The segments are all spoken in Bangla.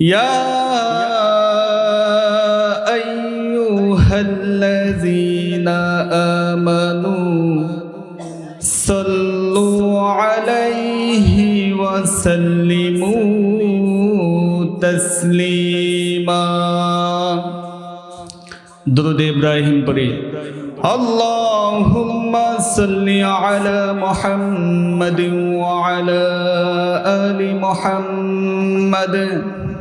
يا أيها الذين آمنوا صلوا عليه وسلموا تسليما. درود إبراهيم بري اللهم صل على محمد وعلى آل محمد.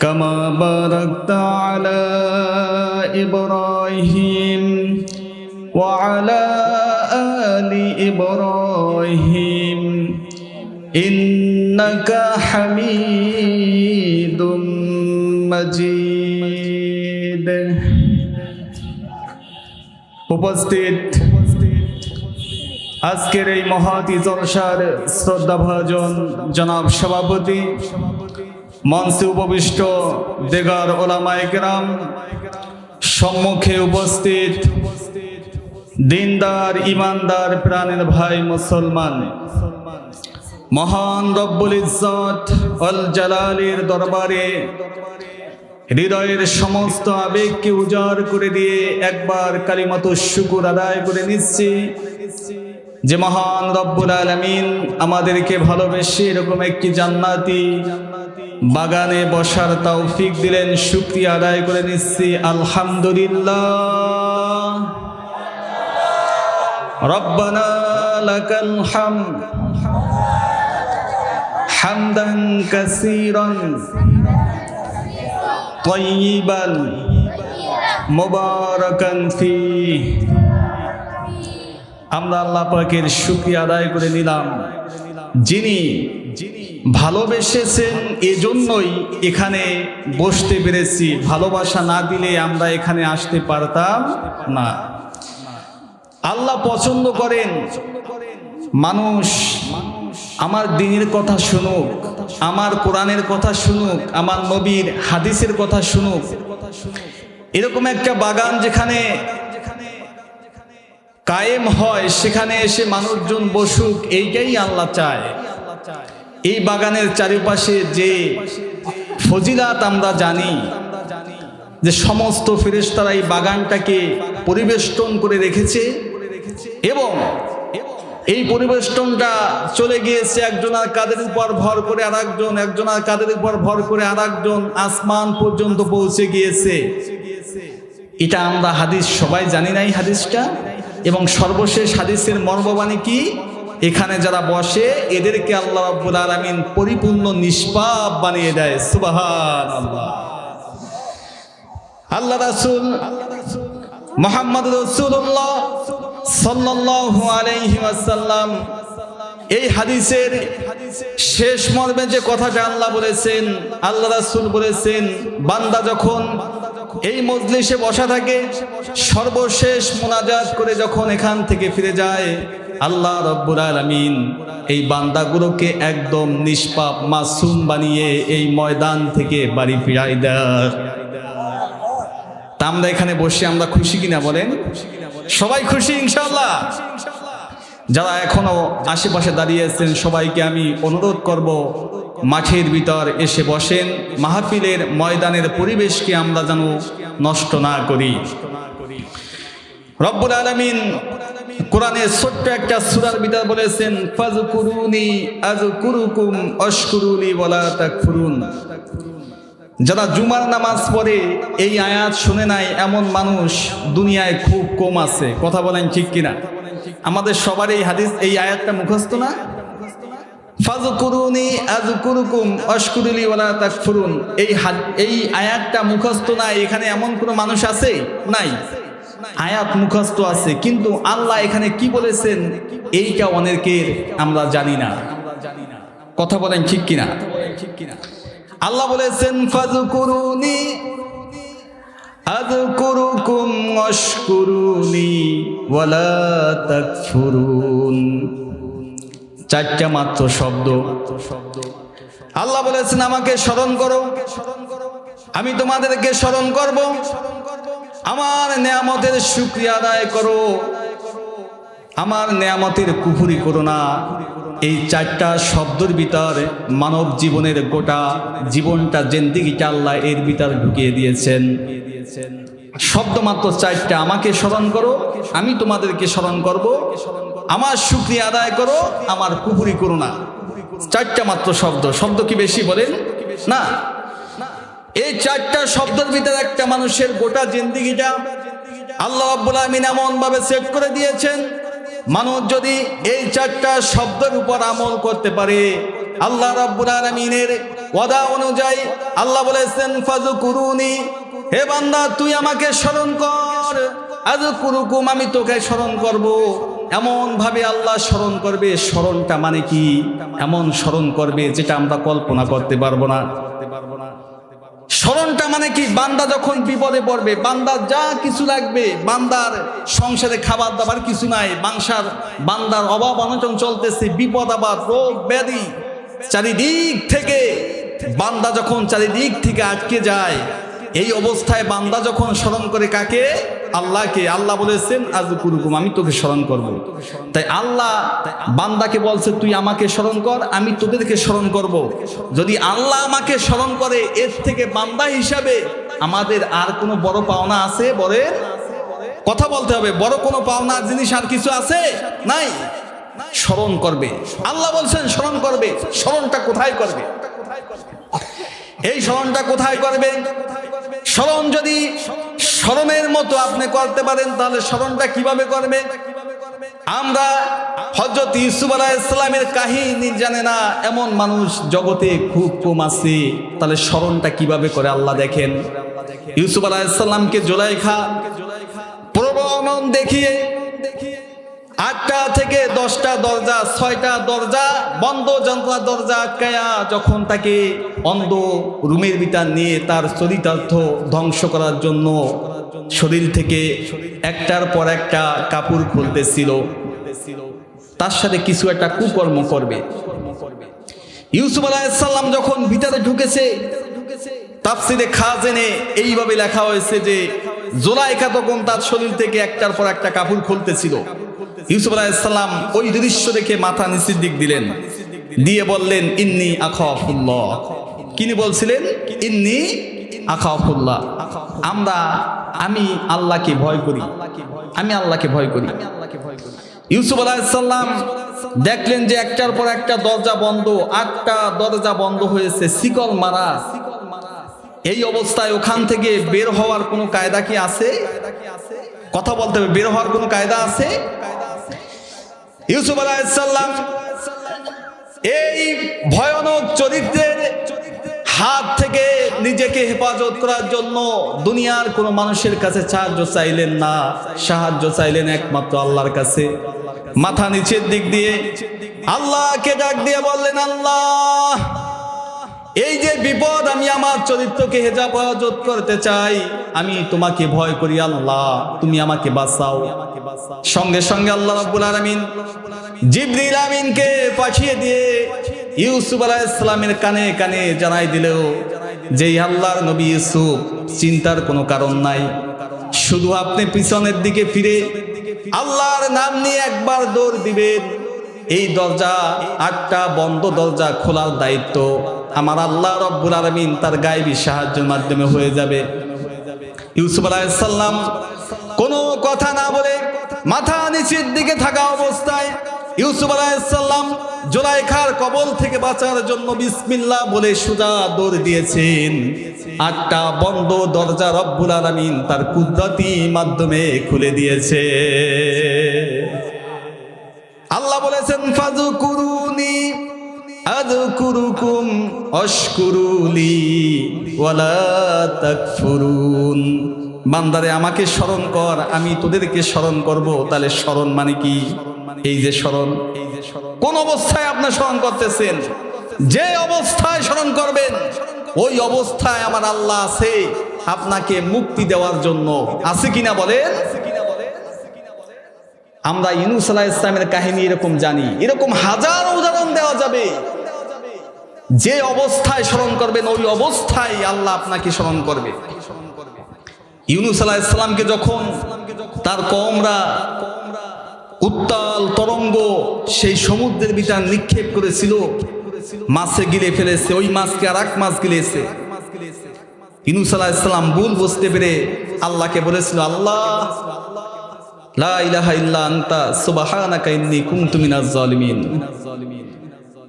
كما باركت على إبراهيم وعلى آل إبراهيم إنك حميد مجيد উপস্থিত আজকের এই মহাতি জলসার শ্রদ্ধাভাজন জনাব সভাপতি মঞ্চে উপবিষ্ট দেগার ওলামাইকরাম সম্মুখে উপস্থিত দিনদার, ইমানদার প্রাণের ভাই মুসলমান। মহান রব্বুল ইজ্জত অল জালালের দরবারে হৃদয়ের সমস্ত আবেগকে উজাড় করে দিয়ে একবার কালিমাত শুকুর আদায় করে নিচ্ছি। যে মহান রব্বুল আলমিন আমাদেরকে ভালোবেসে এরকম একটি জান্নাতি বাগানে বসার তৌফিক দিলেন শুক্রিয়া আদায় করে নিচ্ছি আলহামদুলিল্লাহ রব্বানা লাকাল হামদ হামদান কাসীরান طيبا মুবারাকান ফি আমরা আল্লাহ পাকের শুকরিয়া আদায় করে নিলাম যিনি ভালোবেসেছেন এজন্যই এখানে বসতে পেরেছি। ভালোবাসা না দিলে আমরা এখানে আসতে পারতাম না। আল্লাহ পছন্দ করেন। মানুষ, আমার দিনের কথা শুনুক, আমার কোরআনের কথা শুনুক, আমার নবীর হাদিসের কথা শুনুক। এরকম একটা বাগান যেখানে কায়েম হয়, সেখানে এসে মানুষজন বসুক, এইটাই আল্লাহ চায়। এই বাগানের চারিপাশে যে ফজিলাত আমরা জানি, যে সমস্ত ফেরেশতারা এই বাগানটাকে পরিবেষ্টন করে রেখেছে এবং এই পরিবেষ্টনটা চলে গিয়েছে একজনের কাদের উপর ভর করে আর একজন একজনের কাদের উপর ভর করে আর একজন আসমান পর্যন্ত পৌঁছে গিয়েছে। এটা আমরা হাদিস সবাই জানি না এই হাদিসটা। এবং সর্বশেষ হাদিসের মর্মবাণী কি? এখানে যারা বসে, এদেরকে আল্লাহ রাব্বুল আলামিন পরিপূর্ণ নিষ্পাপ বানিয়ে দেয়। সুবাহান আল্লাহ আল্লাহ রাসূল মোহাম্মদ রসুল্লাহ সাল্লাল্লাহু আলাইহি ওয়াসাল্লাম এই হাদিসের শেষ মর্মে যে কথাটা আল্লাহ বলেছেন, আল্লাহ রাসূল বলেছেন, বান্দা যখন এই মজলিসে বসা থাকে, সর্বশেষ মোনাজাত করে যখন এখান থেকে ফিরে যায় আল্লাহ রব্বুল আলামিন এই বান্দাগুলোকে একদম নিষ্পাপ মাসুম বানিয়ে এই ময়দান থেকে বাড়ি ফিরাই দেয়। তা আমরা এখানে বসে আমরা খুশি কিনা বলেন? সবাই খুশি ইনশাল্লাহ যারা এখনও আশেপাশে দাঁড়িয়ে আছেন, সবাইকে আমি অনুরোধ করব, মাঠের ভিতর এসে বসেন, মাহফিলের ময়দানের পরিবেশকে আমরা যেন নষ্ট না করি। রব্বুল আলমিন কোরআনের ছোট্ট একটা সুরার ভিতর বলেছেন যারা জুমার নামাজ পড়ে, এই আয়াত শুনে নাই, এমন মানুষ দুনিয়ায় খুব কম আছে। কথা বলেন ঠিক কিনা? আমাদের সবার এই হাদিস, এই আয়াতটা মুখস্থ না? এই এই আয়াতটা মুখস্থ নাই, এখানে এমন কোনো মানুষ আছে? নাই। আয়াত মুখস্থ আছে, কিন্তু আল্লাহ এখানে কি বলেছেন? এইটা অনেকের আমরা জানি না। কথা বলেন ঠিক কিনা? আল্লাহ বলেছেন ফাজকুরুনি আযকুরুকুম ওয়াশকুরুনি ওয়ালা তাকফুরুন। চারটা মাত্র শব্দ। আল্লাহ বলেছেন, আমাকে স্মরণ করো। আমি তোমাদেরকে স্মরণ করব। আমার নেয়ামতের শুক্রিয়া আদায় করো। আমার নেয়ামতের কুফুরি করো না। এই চারটা শব্দের ভিতর মানব জীবনের গোটা জীবনটা জেন্দিগিটা আল্লাহ এর ভিতর ঢুকিয়ে দিয়েছেন। শব্দ মাত্র চারটা, আমাকে স্মরণ করো, আমি তোমাদেরকে স্মরণ করব। আমার শুক্রিয়া আদায় করো, আমার কুফুরি করো না। চারটা মাত্র শব্দ শব্দ কি বেশি বলেন? না। এই চারটা শব্দের ভিতরে একটা মানুষের গোটা জিন্দিগিটা আল্লাহ আব্বুল আমিন এমন ভাবে সেট করে দিয়েছেন, মানুষ যদি এই চারটা শব্দের উপর আমল করতে পারে, আল্লাহ রাব্বুল আলামিনের ওয়াদা অনুযায়ী আল্লাহ বলেছেন ফাজকুরুনি হে বান্দা, তুই আমাকে স্মরণ কর আজকুরুকুম আমি তোকে স্মরণ করব। এমন ভাবে আল্লাহ স্মরণ করবে, স্মরণটা মানে কি? এমন স্মরণ করবে যেটা আমরা কল্পনা করতে পারব না। স্মরণটা মানে কি? বান্দা যখন বিপদে পড়বে বান্দার যা কিছু লাগবে, বান্দার সংসারে খাবার দাবার কিছু নাই, বাংসার, বান্দার অভাব অনটন চলতেছে, বিপদ আবার, রোগ ব্যাধি চারিদিক থেকে, বান্দা যখন চারিদিক থেকে আটকে যায় এই অবস্থায় বান্দা যখন স্মরণ করে কাকে? আল্লাহকে। আল্লাহ বলেছেন আজ কুরুকুম আমি তোকে স্মরণ করব। তাই আল্লাহ বান্দাকে বলছে, তুই আমাকে স্মরণ কর, আমি তোদেরকে স্মরণ করব। যদি আল্লাহ আমাকে স্মরণ করে, এর থেকে বান্দা হিসাবে আমাদের আর কোনো বড় পাওনা আছে বরের? কথা বলতে হবে, বড় কোনো পাওনার জিনিস আর কিছু আছে? নাই। স্মরণ করবে। আল্লাহ বলছেন, স্মরণ করবে। স্মরণটা কোথায় করবে? এই স্মরণটা কোথায় করবে? স্মরণ যদি স্মরণের মতো আপনি করতে পারেন, তাহলে স্মরণটা কীভাবে করবে? আমরা হজরত ইউসুফ আলাহ ইসলামের কাহিনী জানে না, এমন মানুষ জগতে খুব কম আছে। তাহলে স্মরণটা কীভাবে করে আল্লাহ দেখেন? ইউসুফ আলাহ ইসলামকে জোলাইখা প্রবণ দেখিয়ে আটটা থেকে দশটা দরজা, ছয়টা দরজা, বন্ধ যন্ত্রা দরজা আটকায়া যখন তাকে অন্ধ রুমের ভিতর নিয়ে তার চরিতার্থ ধ্বংস করার জন্য শরীর থেকে একটার পর একটা কাপড় খুলতেছিল। তার সাথে কিছু একটা কুকর্ম করবে। ইউসুফ আলাহিসাল্লাম যখন ভিতরে ঢুকেছে, তাফসিরে খাজেনে এইভাবে লেখা হয়েছে যে জোলাইকা তখন তার শরীর থেকে একটার পর একটা কাপড় খুলতেছিল। ইউসুফ আলাহিসাল্লাম ওই দৃশ্য দেখে মাথা নিচের দিক দিলেন। দিয়ে বললেন ইন্নি আখাফুল্লাহ। কিনি বলছিলেন ইন্নি আখাফুল্লাহ। আমরা আমি আল্লাহকে ভয় করি। আমি আল্লাহকে ভয় করি। ইউসুফ আলাহিসাল্লাম দেখলেন যে একটার পর একটা দরজা বন্ধ আটটা দরজা বন্ধ হয়েছে শিকল মারা। এই অবস্থায় ওখান থেকে বের হওয়ার কোনো কায়দা কি আছে? কথা বলতে হবে বের হওয়ার কোনো কায়দা আছে? ইউসুফ আলাহিসাল্লাম এই ভয়ানক চরিত্রের হাত থেকে নিজেকে হেফাজত করার জন্য দুনিয়ার কোনো মানুষের কাছে সাহায্য চাইলেন না, সাহায্য চাইলেন একমাত্র আল্লাহর কাছে। মাথা নিচের দিক দিয়ে আল্লাহকে ডাক দিয়ে বললেন, আল্লাহ এই যে বিপদ, আমি আমার চরিত্রকে হেফাজত করতে চাই। আমি তোমাকে ভয় করি, আল্লাহ, তুমি আমাকে বাঁচাও। সঙ্গে সঙ্গে আল্লাহ রাব্বুল আলামিন জিবরিল আমিনকে পাঠিয়ে দিয়ে ইউসুফ আলাইহিস সালামের কানে কানে জানাই দিলেও যে আল্লাহর নবী ইউসুফ, চিন্তার কোনো কারণ নাই। শুধু আপনি পিছনের দিকে ফিরে, আল্লাহর নাম নিয়ে একবার দৌড় দিবেন। এই দরজা, আটটা বন্ধ দরজা খোলার দায়িত্ব। আমার আল্লাহ রব্বুল আলমিন তার গায়েবী সাহায্যের মাধ্যমে হয়ে যাবে। ইউসুফ আলাহিসাল্লাম কোনো কথা না বলে মাথা নিচের দিকে থাকা অবস্থায় ইউসুফ আলাহিসাল্লাম জোলাইখার কবল থেকে বাঁচার জন্য বিসমিল্লাহ বলে সুজা দৌড় দিয়েছেন। আটটা বন্ধ দরজা রব্বুল আলমিন তার কুদরতি মাধ্যমে খুলে দিয়েছে। আল্লাহ বলেছেন ফাজু কুরুনি বান্দারে, আমাকে স্মরণ কর, আমি তোদেরকে স্মরণ করব। তাহলে স্মরণ মানে কি? এই যে স্মরণ এই যে স্মরণ। কোন অবস্থায় আপনি স্মরণ করতেছেন? যে অবস্থায় স্মরণ করবেন, ওই অবস্থায় আমার আল্লাহ আছে, আপনাকে মুক্তি দেওয়ার জন্য। আছে কিনা বলেন? আমরা ইনুস আলাহ ইসলামের কাহিনী এরকম জানি। এরকম হাজার উদাহরণ দেওয়া যাবে। যে অবস্থায় স্মরণ করবেন ওই অবস্থায় আল্লাহ আপনাকে স্মরণ করবে। ইউনুস আলাহ ইসলামকে যখন তার কমরা উত্তাল তরঙ্গ সেই সমুদ্রের বিচার নিক্ষেপ করেছিল, মাছে গিলে ফেলেছে, ওই মাছকে আর এক মাছ গিলেছে। ইনুস আলাহ ইসলাম ভুল বুঝতে পেরে আল্লাহকে বলেছিল, আল্লাহ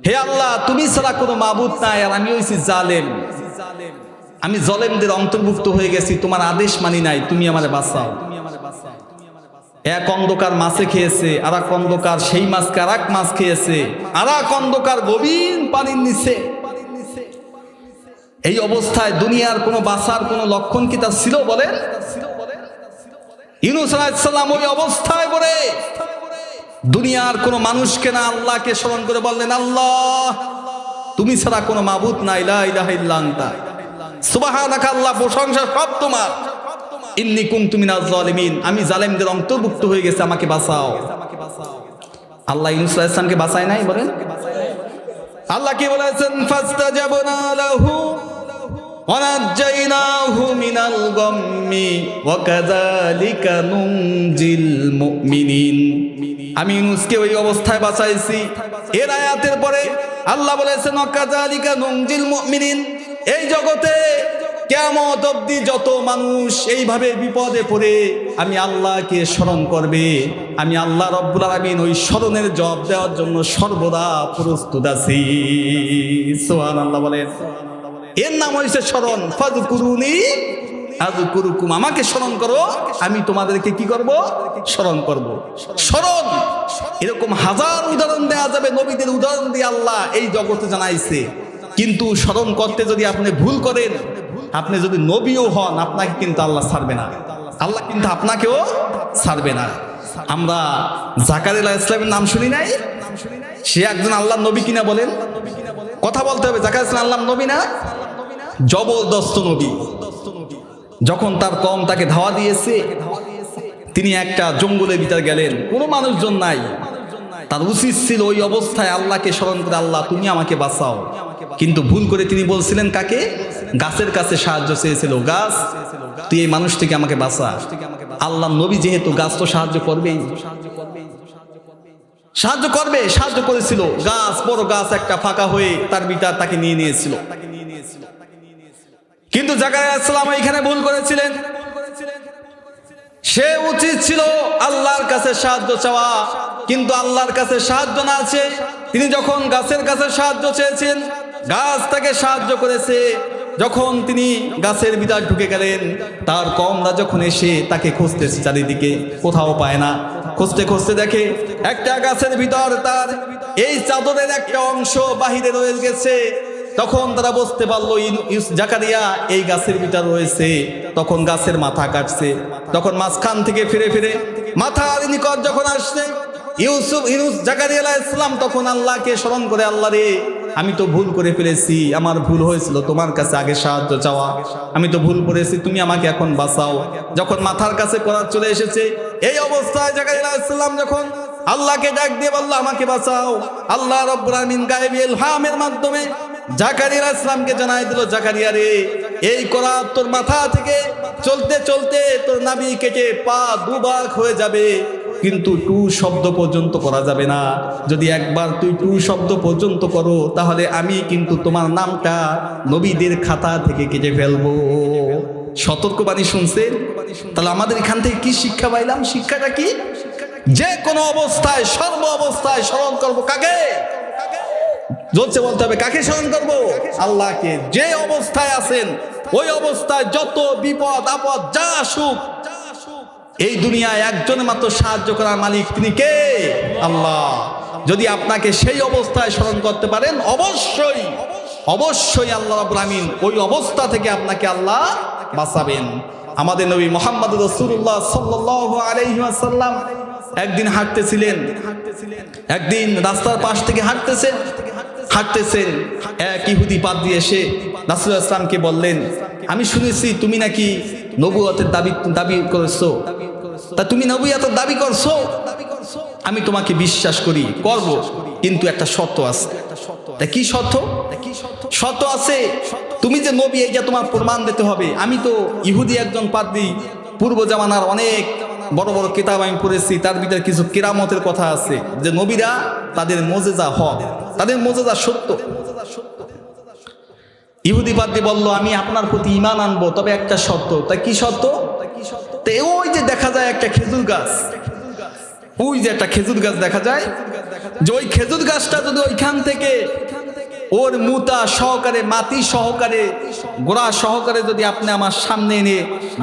হে আল্লাহ, তুমি ছাড়া কোনো নাই আর আমি হইছি জালেম। আমি জলেমদের অন্তর্ভুক্ত হয়ে গেছি, তোমার আদেশ মানি নাই, তুমি আমার বাঁচাও। এক অন্ধকার মাছে খেয়েছে আর এক অন্ধকার সেই মাছকে আর এক মাছ খেয়েছে আর এক অন্ধকার গভীর পানির নিচে। এই অবস্থায় দুনিয়ার কোনো বাঁচার কোনো লক্ষণ কি তার ছিল বলেন? ইউনুস আলাইসাল্লাম ওই অবস্থায় পড়ে। দুনিয়ার কোনো মানুষকে না আল্লাহকে স্মরণ করে বললেন, আল্লাহ, তুমি ছাড়া কোনো মাবুদ নাই আল্লাহ সব তোমার। মিনাজ জালিমিন, আমি অন্তর্ভুক্ত হয়ে গেছে, আমাকে বাঁচাও। আল্লাহ আল্লাহ কি বলেছেন? ونجيناه من الغم وكذلك ننجي المؤمنين আমি ইউনুসকে ওই অবস্থায় বাঁচাইছি এর আয়াতের পরে আল্লাহ বলেছেন ওয়াকাযালিকা নুনজিল মুমিনিন এই জগতে কেমত অব্দি যত মানুষ এইভাবে বিপদে পড়ে আমি আল্লাহকে স্মরণ করবে আমি আল্লাহ রব্বুল আলামিন ওই স্মরণের জবাব দেওয়ার জন্য সর্বদা প্রস্তুত আছি সোহান আল্লাহ বলেন এর নাম হয়েছে স্মরণ ফাজ কুরুনি কুরুকুম আমাকে স্মরণ করো, আমি তোমাদেরকে কি করব? স্মরণ করব। স্মরণ এরকম হাজার উদাহরণ দেওয়া যাবে, নবীদের উদাহরণ দিয়ে আল্লাহ এই জগতে জানাইছে। কিন্তু স্মরণ করতে যদি আপনি ভুল করেন, আপনি যদি নবীও হন, আপনাকে কিন্তু আল্লাহ ছাড়বে না। আল্লাহ কিন্তু আপনাকেও ছাড়বে না। আমরা জাকারিল্লাহ ইসলামের নাম শুনি নাই? সে একজন আল্লাহ নবী কিনা বলেন? কথা বলতে হবে জাকার ইসলাম আল্লাহ নবী না? জবরদস্ত নবী। যখন তার কম তাকে ধাওয়া দিয়েছে, তিনি একটা জঙ্গলের ভিতর গেলেন। কোনো মানুষজন নাই। তার উচিত ছিল ওই অবস্থায় আল্লাহকে স্মরণ করে, আল্লাহ, তুমি আমাকে বাঁচাও। কিন্তু ভুল করে তিনি বলছিলেন কাকে? গাছের কাছে সাহায্য চেয়েছিল গাছ। তুই এই মানুষ থেকে আমাকে বাঁচা। আল্লাহ নবী যেহেতু গাছ তো সাহায্য করবেই। সাহায্য করবে, সাহায্য করেছিল। গাছ, বড় গাছ একটা ফাঁকা হয়ে তার বিটার তাকে নিয়ে নিয়েছিল। কিন্তু জাকারিয়া আসসালাম এখানে ভুল করেছিলেন। সে উচিত ছিল আল্লাহর কাছে সাহায্য চাওয়া, কিন্তু আল্লাহর কাছে সাহায্য না আছে তিনি যখন গাছের কাছে সাহায্য চেয়েছেন, গাছ তাকে সাহায্য করেছে। যখন তিনি গাছের ভিতর ঢুকে গেলেন, তার কমরা যখন এসে তাকে খুঁজতেছে, চারিদিকে কোথাও পায় না। খুঁজতে খুঁজতে দেখে একটা গাছের ভিতর তার এই চাদরের একটা অংশ বাহিরে রয়ে গেছে। তখন তারা বুঝতে পারল জাকারিয়া, এই গাছের ভিতর রয়েছে। তখন গাছের মাথা কাটছে। তখন মাঝখান থেকে ফিরে ফিরে মাথার নিকট যখন আসছে, ইউসুফ ইউস জাকারিয়া ইসলাম তখন আল্লাহকে স্মরণ করে, আল্লাহ রে, আমি তো ভুল করে ফেলেছি, আমার ভুল হয়েছিল, তোমার কাছে আগে সাহায্য চাওয়া। আমি তো ভুল করেছি, তুমি আমাকে এখন বাঁচাও। যখন মাথার কাছে করার চলে এসেছে, এই অবস্থায় জাকারিয়া আলাইহিস সালাম যখন আল্লাহকে ডাক দিয়ে বলল, আমাকে বাঁচাও। আল্লাহ রব্বুল আমিন গায়েবী ইলহামের মাধ্যমে জাকারিয়া ইসলামকে জানাই দিল, জাকারিয়া রে, এই করা তোর মাথা থেকে চলতে চলতে তোর নাবি কেটে পা দুবার হয়ে যাবে। কিন্তু টু শব্দ পর্যন্ত করা যাবে না। যদি একবার তুই টু শব্দ পর্যন্ত করো, তাহলে আমি কিন্তু তোমার নামটা নবীদের খাতা থেকে কেটে ফেলব। সতর্কবাণী শুনছেন? তাহলে আমাদের এখান থেকে কি শিক্ষা পাইলাম? শিক্ষাটা কি? যে কোনো অবস্থায়, সর্ব অবস্থায় স্মরণ করব কাকে? জোরছে বলতে হবে, কাকে স্মরণ করব? আল্লাহকে। যে অবস্থায় আছেন, ওই অবস্থায় যত বিপদ, আপদ, যা সুখ এই দুনিয়ায় একজনের মাত্র সাহায্য করার মালিক তিনি কে? আল্লাহ। যদি আপনাকে সেই অবস্থায় স্মরণ করতে পারেন, অবশ্যই অবশ্যই আল্লাহ আমিন ওই অবস্থা থেকে আপনাকে আল্লাহ বাঁচাবেন। আমাদের নবী মোহাম্মদ রসুল্লাহ সাল্লাহ আলহিহাসাল্লাম একদিন হাঁটতেছিলেন। একদিন রাস্তার পাশ থেকে হাঁটতেছেন। হাঁটতেছেন, এক ইহুদি পাদ দিয়ে এসে রাসুল ইসলামকে বললেন, আমি শুনেছি তুমি নাকি নবুয়তের দাবি দাবি করেছ। তা তুমি নবুয়াতের দাবি করছ? আমি তোমাকে বিশ্বাস করি, করব, কিন্তু একটা শর্ত আছে। তা কি শর্ত? শর্ত আছে, তুমি যে নবী, এইটা তোমার প্রমাণ দিতে হবে। আমি তো ইহুদি একজন পাদ্রী পূর্ব জামানার অনেক বড় বড় কিতাব আমি পড়েছি, তার ভিতরে কিছু কেরামতের কথা আছে, যে নবীরা তাদের মোজেজা হক। তাদের মোজেজা সত্য। ইহুদি পাদ্রী বলল, আমি আপনার প্রতি ইমান আনব, তবে একটা শর্ত। তা কি শর্ত? ওই যে দেখা যায় একটা খেজুর গাছ। ওই যে একটা খেজুর গাছ দেখা যায়, যে ওই খেজুর গাছটা যদি ওইখান থেকে ওর মুতা সহকারে, মাটি সহকারে, গোড়া সহকারে যদি আপনি আমার সামনে এনে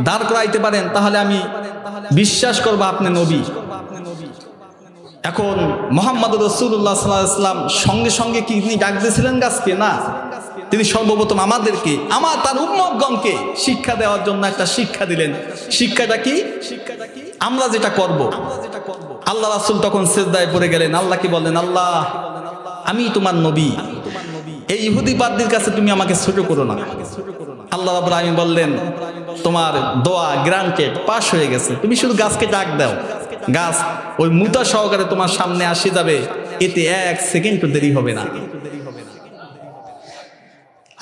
দাঁড় করাইতে পারেন, তাহলে আমি বিশ্বাস করব আপনি নবী। এখন মোহাম্মদ রসুল্লাহ সাল্লাম সঙ্গে সঙ্গে কি তিনি ডাক দিয়েছিলেন গাছকে? না। তিনি সর্বপ্রথম আমাদেরকে আমার তার উম্মতগণকে শিক্ষা দেওয়ার জন্য একটা শিক্ষা দিলেন। শিক্ষাটা কি? শিক্ষাটা কি? আমরা যেটা করব। আল্লাহ রাসুল তখন সেজদায় পড়ে গেলেন। আল্লাহ কি বললেন? আল্লাহ আমি তোমার নবী। এই ইহুদি বাদদের কাছে তুমি আমাকে ছোট করো না। আল্লাহ রাবুল আলমী বললেন তোমার দোয়া গ্রান্টেড পাশ হয়ে গেছে। তুমি শুধু গাছকে ডাক দাও। গাছ, ওই মুতা সহকারে তোমার সামনে আসে যাবে। এতে এক সেকেন্ড দেরি হবে না।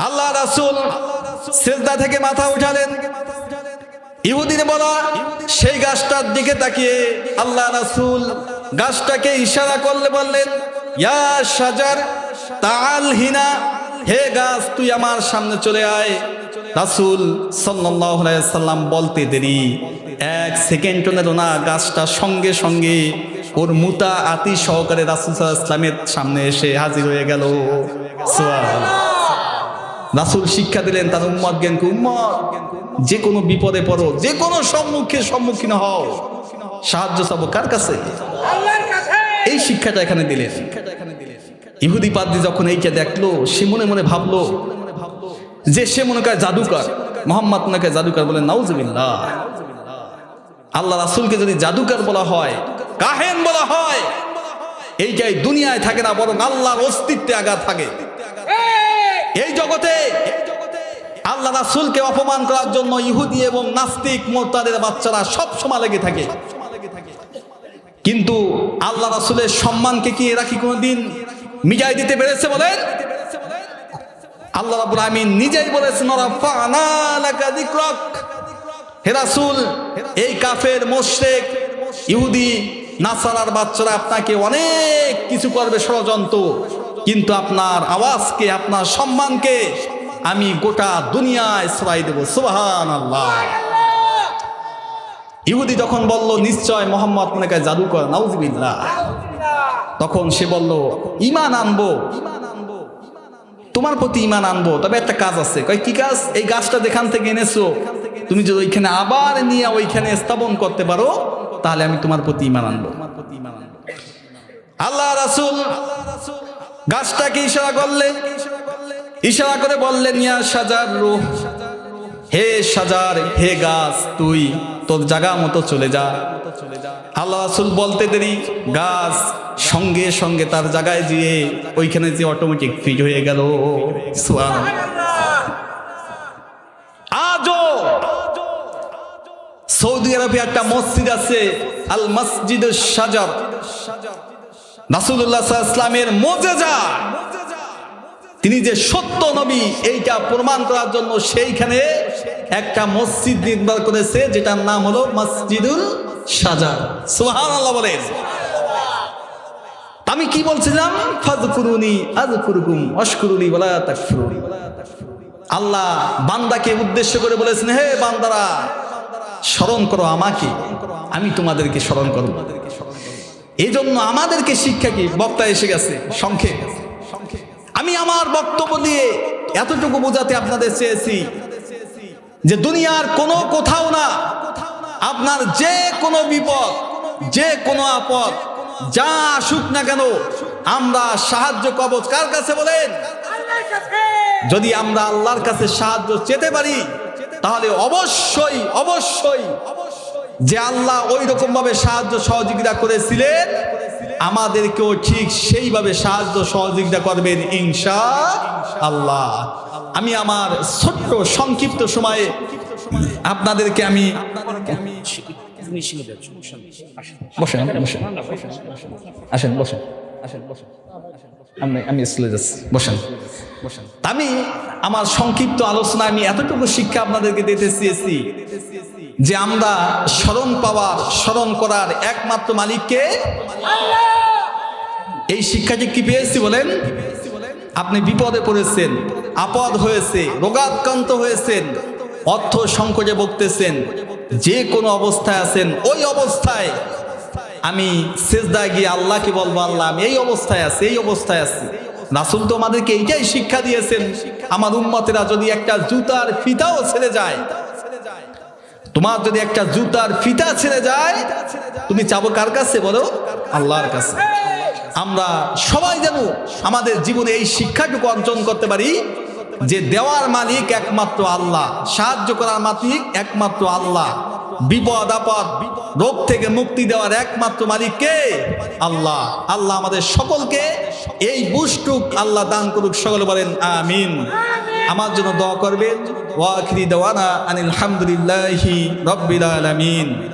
আল্লাহ রাসুল সেজদা থেকে মাথা উঠালেন। ইহুদিনে বলা, সেই গাছটার দিকে তাকিয়ে আল্লাহ রাসুল গাছটাকে ইশারা করলে বললেন, ইয়া সাজার তাল হিনা, হে গাছ, তুই আমার সামনে চলে আয়। রাসুল সাল্লাম বলতে দেরি। এক সেকেন্ড নিল না গাছটা সঙ্গে সঙ্গে ওর মুতা আতি সহকারে রাসুল ইসলামের সামনে এসে হাজির হয়ে গেল। রাসুল শিক্ষা দিলেন তার উম্মত জ্ঞানকে উম্মত। যে কোনো বিপদে পড়ো যে কোনো সম্মুখে সম্মুখীন হও। সাহায্য চাবো কার কাছে? এই শিক্ষাটা এখানে দিলেন। ইহুদি পাদ্রি যখন এইটা দেখল সে মনে মনে ভাবলো যে সে মনে করে জাদুকর মোহাম্মদ নাকে জাদুকর বলে নাউজবিল্লাহ। আল্লাহ রাসুলকে যদি জাদুকার বলা হয়, কাহেন বলা হয়, এইটাই দুনিয়ায় থাকে না, বরং আল্লাহর অস্তিত্বে আঘাত থাকে। এই জগতে আল্লাহ রাসুলকে অপমান করার জন্য ইহুদি এবং নাস্তিক, মোরতাদের বাচ্চারা সব সময় লেগে থাকে। কিন্তু আল্লাহ রাসুলের সম্মানকে কি এরা কি কোনোদিন মিজাই দিতে পেরেছে বলেন? আল্লাহ রাবুল আমিন নিজেই বলেছেন হে রাসুল, এই কাফের মোশেক ইহুদি, নাসারার বাচ্চারা আপনাকে অনেক কিছু করবে ষড়যন্ত্র, কিন্তু আপনার আওয়াজকে, আপনার সম্মানকে আমি গোটা দুনিয়ায় ছড়াই দেব। সুবাহান আল্লাহ ইহুদি যখন বলল, নিশ্চয় মোহাম্মদ মনে করে। জাদুকর নাউজবিল্লাহ। তখন সে বলল ইমান আনব। তোমার প্রতি ইমান আনব। তবে একটা কাজ আছে। কয়, কি কাজ? এই গাছটা যেখান থেকে এনেছো তুমি যদি ওইখানে আবার নিয়ে ওইখানে স্থাপন করতে পারো, তাহলে আমি তোমার প্রতি ইমান আনব। আল্লাহ রাসুল গাছটাকে ইশারা করলেন ইশারা করে বললেন, ইয়া সাজার রুহ, হে সাজার, হে গাছ, তুই তোর জায়গা মতো চলে যা। আল্লাহ রাসুল বলতে দেরি, গাছ সঙ্গে সঙ্গে তার জায়গায় যেয়ে ওইখানে যে অটোমেটিক ফিট হয়ে গেল। আজও আরবে একটা মসজিদ আছে, আল মসজিদ সাজার রাসুল্লাহ ইসলামের মোজেজা। তিনি যে সত্য নবী, এইটা প্রমাণ করার জন্য সেইখানে একটা মসজিদ নির্মাণ করেছে, যেটার নাম হলো মসজিদুল সাজার সোহান বলেন। আমি কি বলছিলাম? ফাজকুরুনি আজকুরুকুম অশকুরুনি বলা তাকফুরুনি। আল্লাহ বান্দাকে উদ্দেশ্য করে বলেছেন, হে বান্দারা স্মরণ করো আমাকে আমি তোমাদেরকে স্মরণ করব। এই জন্য আমাদেরকে শিক্ষা কি? বক্তা এসে গেছে সংক্ষেপ। আমি আমার বক্তব্য দিয়ে এতটুকু বোঝাতে আপনাদের চেয়েছি যে দুনিয়ার কোনো কোথাও না আপনার যে কোনো বিপদ যে কোনো আপদ যা আসুক না কেন আমরা সাহায্য কবচ কার কাছে বলেন? যদি আমরা আল্লাহর কাছে সাহায্য চেতে পারি তাহলে অবশ্যই অবশ্যই যে আল্লাহ ওই রকম ভাবে সাহায্য সহযোগিতা করেছিলেন আমাদেরকেও ঠিক সেইভাবে সাহায্য সহযোগিতা করবেন ইনশা আল্লাহ। আমি আমার ছোট্ট সংক্ষিপ্ত সময়ে আপনাদেরকে আমি বসেন বসেন আসেন বসেন আসেন বসেন। আমি আমি স্কুলে যাচ্ছি। বসেন বসেন। আমি আমার সংক্ষিপ্ত আলোচনা আমি এতটুকু শিক্ষা আপনাদেরকে দিতে চেয়েছি যে আমরা স্মরণ পাওয়ার, স্মরণ করার একমাত্র মালিককে এই শিক্ষাটি কি পেয়েছি বলেন? আপনি বিপদে পড়েছেন, আপদ হয়েছে, রোগাক্রান্ত হয়েছেন, অর্থ সংকটে ভুগতেছেন, যে কোনো অবস্থায় আছেন, ওই অবস্থায় আমি সেজদায় গিয়ে আল্লাহকে বলব, আল্লাহ, আমি এই অবস্থায় আছি, এই অবস্থায় আছি। রাসুল তো আমাদেরকে এইটাই শিক্ষা দিয়েছেন। আমার উম্মতেরা যদি একটা জুতার ফিতাও ছেড়ে যায়, তোমার যদি একটা জুতার ফিতা ছেড়ে যায়, তুমি চাবো কার কাছে বলো? আল্লাহর কাছে। আমরা সবাই যেন আমাদের জীবনে এই শিক্ষাটুকু অর্জন করতে পারি, যে দেওয়ার মালিক একমাত্র আল্লাহ, সাহায্য করার মালিক একমাত্র আল্লাহ। বিপদ আপদ রোগ থেকে মুক্তি দেওয়ার একমাত্র মালিক কে? আল্লাহ। আল্লাহ আমাদের সকলকে এই বুষ্টুক আল্লাহ দান করুক সকলে বলেন আমিন। আমার জন্য দোয়া করবেন। ওয়াখিরি দেওয়ানা আনিল হামদুলিল্লাহি রব্বিল আলামিন।